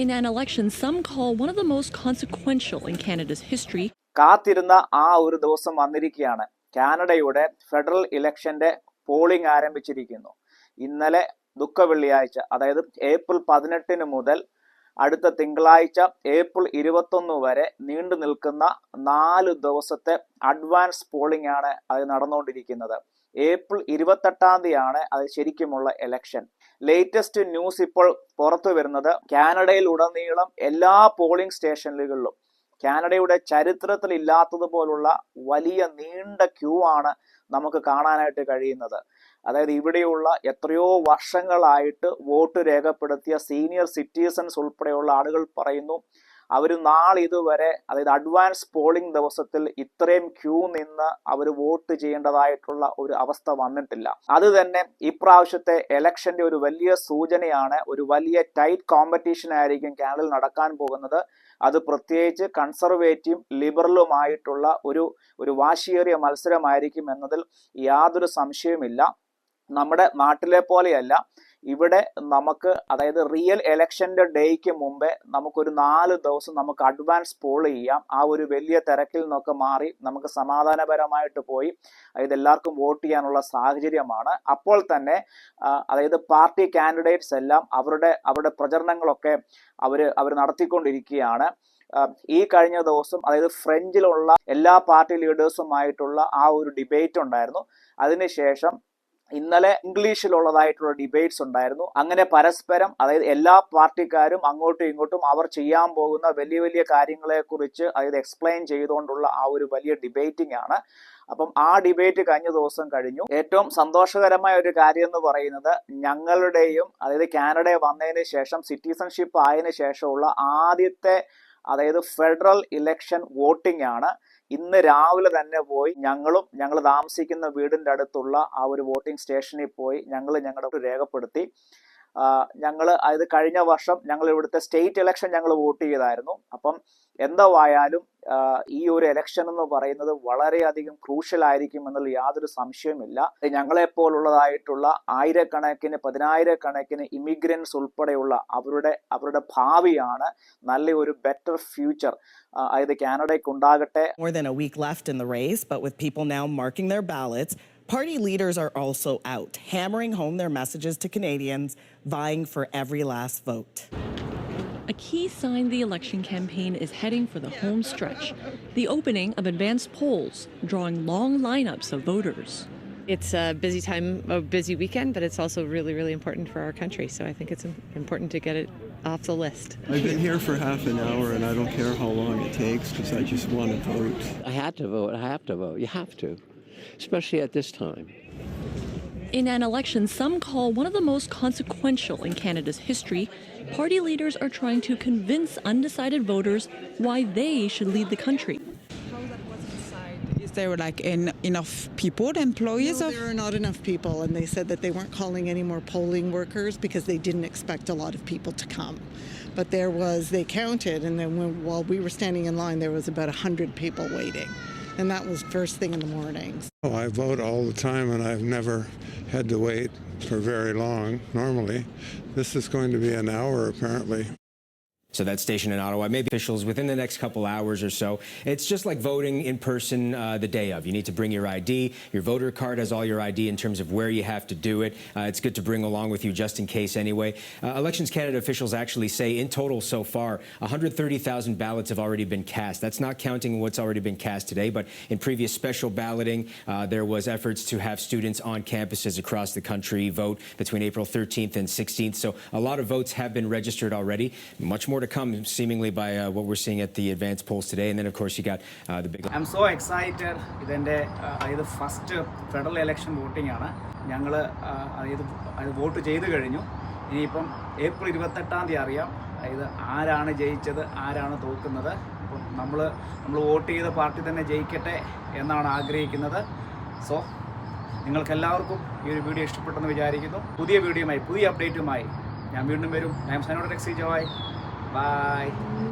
In an election some call one of the most consequential in Canada's history, കാത്തിരുന്ന ആ ഒരു ദിവസം വന്നിരിക്കുകയാണ്. കാനഡയുടെ ഫെഡറൽ ഇലക്ഷന്റെ പോളിംഗ് ആരംഭിച്ചിരിക്കുന്നു. ഇന്നലെ ദുഃഖ വെള്ളിയാഴ്ച അതായത് ഏപ്രിൽ പതിനെട്ടിന് മുതൽ അടുത്ത തിങ്കളാഴ്ച ഏപ്രിൽ ഇരുപത്തൊന്ന് വരെ നീണ്ടു നിൽക്കുന്ന നാല് ദിവസത്തെ അഡ്വാൻസ് പോളിംഗ് ആണ് അത് നടന്നുകൊണ്ടിരിക്കുന്നത്. ഏപ്രിൽ ഇരുപത്തെട്ടാം തീയതിയാണ് അത് ശരിക്കുമുള്ള ഇലക്ഷൻ ലേറ്റസ്റ്റ് ന്യൂസ് ഇപ്പോൾ പുറത്തു വരുന്നത് കാനഡയിൽ ഉടനീളം എല്ലാ പോളിംഗ് സ്റ്റേഷനുകളിലും കാനഡയുടെ ചരിത്രത്തിൽ ഇല്ലാത്തതുപോലുള്ള വലിയ നീണ്ട ക്യൂ ആണ് നമുക്ക് കാണാനായിട്ട് കഴിയുന്നത്. അതായത് ഇവിടെയുള്ള എത്രയോ വർഷങ്ങളായിട്ട് വോട്ട് രേഖപ്പെടുത്തിയ സീനിയർ സിറ്റിസൺസ് ഉൾപ്പെടെയുള്ള ആളുകൾ പറയുന്നു അവർ നാളിതുവരെ അതായത് അഡ്വാൻസ് പോളിംഗ് ദിവസത്തിൽ ഇത്രയും ക്യൂ നിന്ന് അവർ വോട്ട് ചെയ്യേണ്ടതായിട്ടുള്ള ഒരു അവസ്ഥ വന്നിട്ടില്ല. അത് തന്നെ ഇപ്രാവശ്യത്തെ എലക്ഷന്റെ ഒരു വലിയ സൂചനയാണ് ഒരു വലിയ ടൈറ്റ് കോമ്പറ്റീഷൻ ആയിരിക്കും കാനഡയിൽ നടക്കാൻ പോകുന്നത്. അത് പ്രത്യേകിച്ച് കൺസർവേറ്റീവും ലിബറലുമായിട്ടുള്ള ഒരു ഒരു വാശിയേറിയ മത്സരമായിരിക്കും എന്നതിൽ യാതൊരു സംശയവുമില്ല. നമ്മുടെ നാട്ടിലെ പോലെയല്ല ഇവിടെ നമുക്ക് അതായത് റിയൽ എലക്ഷന്റെ ഡേയ്ക്ക് മുമ്പേ നമുക്കൊരു നാല് ദിവസം നമുക്ക് അഡ്വാൻസ് പോൾ ചെയ്യാം. ആ ഒരു വലിയ തിരക്കിൽ നിന്നൊക്കെ മാറി നമുക്ക് സമാധാനപരമായിട്ട് പോയി അതായത് എല്ലാവർക്കും വോട്ട് ചെയ്യാനുള്ള സാഹചര്യമാണ്. അപ്പോൾ തന്നെ അതായത് പാർട്ടി കാൻഡിഡേറ്റ്സ് എല്ലാം അവരുടെ അവരുടെ പ്രചരണങ്ങളൊക്കെ അവർ അവർ നടത്തിക്കൊണ്ടിരിക്കുകയാണ്. ഈ കഴിഞ്ഞ ദിവസം അതായത് ഫ്രഞ്ചിലുള്ള എല്ലാ പാർട്ടി ലീഡേഴ്സുമായിട്ടുള്ള ആ ഒരു ഡിബേറ്റ് ഉണ്ടായിരുന്നു. അതിനുശേഷം ഇന്നലെ ഇംഗ്ലീഷിലുള്ളതായിട്ടുള്ള ഡിബേറ്റ്സ് ഉണ്ടായിരുന്നു. അങ്ങനെ പരസ്പരം അതായത് എല്ലാ പാർട്ടിക്കാരും അങ്ങോട്ടും ഇങ്ങോട്ടും അവർ ചെയ്യാൻ പോകുന്ന വലിയ വലിയ കാര്യങ്ങളെ കുറിച്ച് അതായത് എക്സ്പ്ലെയിൻ ചെയ്തുകൊണ്ടുള്ള ആ ഒരു വലിയ ഡിബേറ്റിംഗ് ആണ്. അപ്പം ആ ഡിബേറ്റ് കഴിഞ്ഞ ദിവസം കഴിഞ്ഞു. ഏറ്റവും സന്തോഷകരമായ ഒരു കാര്യം എന്ന് പറയുന്നത് ഞങ്ങളുടെയും അതായത് കാനഡ വന്നതിന് ശേഷം സിറ്റിസൺഷിപ്പ് ആയതിനു ശേഷമുള്ള ആദ്യത്തെ അതായത് ഫെഡറൽ ഇലക്ഷൻ വോട്ടിംഗ് ആണ്. ഇന്ന് രാവിലെ തന്നെ പോയി ഞങ്ങളും ഞങ്ങൾ താമസിക്കുന്ന വീടിന്റെ അടുത്തുള്ള ആ ഒരു വോട്ടിംഗ് സ്റ്റേഷനിൽ പോയി ഞങ്ങൾ ഞങ്ങളുടെ രേഖപ്പെടുത്തി. ഞങ്ങൾ അതായത് കഴിഞ്ഞ വർഷം ഞങ്ങൾ ഇവിടുത്തെ സ്റ്റേറ്റ് ഇലക്ഷൻ ഞങ്ങൾ വോട്ട് ചെയ്തായിരുന്നു. അപ്പം എന്തോ ആയാലും ഈ ഒരു എലക്ഷൻ എന്ന് പറയുന്നത് വളരെയധികം ക്രൂഷ്യൽ ആയിരിക്കും എന്നുള്ള യാതൊരു സംശയവുമില്ല ഞങ്ങളെ പോലുള്ളതായിട്ടുള്ള ആയിരക്കണക്കിന് പതിനായിരക്കണക്കിന് ഇമിഗ്രൻസ് ഉൾപ്പെടെയുള്ള അവരുടെ അവരുടെ ഭാവിയാണ് നല്ല ഒരു ബെറ്റർ ഫ്യൂച്ചർ അതായത് കാനഡയ്ക്ക് ഉണ്ടാകട്ടെ More than a week left in the race, but with people now marking their ballots, party leaders are also out, hammering home their messages to Canadians, vying for every last vote. A key sign the election campaign is heading for the home stretch, the opening of advanced polls, drawing long lineups of voters. It's a busy time, a busy weekend, but it's also really, really important for our country. So I think it's important to get it off the list. I've been here for half an hour and I don't care how long it takes because I just want to vote. I had to vote. I have to vote. You have to, especially at this time. In an election some call one of the most consequential in Canada's history, party leaders are trying to convince undecided voters why they should lead the country. Is there like en- enough people, employees No, there are not enough people, and they said that they weren't calling any more polling workers because they didn't expect a lot of people to come. But there was, they counted, and then when, while we were standing in line, there was about 100 people waiting. And that was first thing in the morning. Oh, I vote all the time and I've never had to wait for very long normally. This is going to be an hour apparently. So that station in Ottawa, maybe officials within the next couple hours or so. It's just like voting in person uh, the day of. You need to bring your ID. Your voter card has all your ID in terms of where you have to do it. Uh, it's good to bring along with you just in case anyway. Uh, Elections Canada officials actually say in total so far, 130,000 ballots have already been cast. That's not counting what's already been cast today, but in previous special balloting, uh, there was efforts to have students on campuses across the country vote between April 13th and 16th. So a lot of votes have been registered already. Much more to come, seemingly by uh, what we're seeing at the advanced polls today. And then, of course, you got uh, the big. I am so excited ഇതെൻ്റെ അതായത് first federal election voting ആണ് ഞങ്ങൾ അതായത് അത് vote ചെയ്ത് കഴിഞ്ഞു ഇനിയിപ്പം April ഇരുപത്തെട്ടാം തീയതി അറിയാം അതായത് ആരാണ് ജയിച്ചത് ആരാണ് തോക്കുന്നത് അപ്പം നമ്മൾ നമ്മൾ വോട്ട് ചെയ്ത പാർട്ടി തന്നെ ജയിക്കട്ടെ എന്നാണ് ആഗ്രഹിക്കുന്നത് സോ നിങ്ങൾക്കെല്ലാവർക്കും ഈ ഒരു വീഡിയോ ഇഷ്ടപ്പെട്ടെന്ന് വിചാരിക്കുന്നു പുതിയ വീഡിയോയുമായി പുതിയ അപ്ഡേറ്റുമായി ഞാൻ വീണ്ടും വരും ഐ എം സൈനോട് ടെക്സി ജോയ് Bye.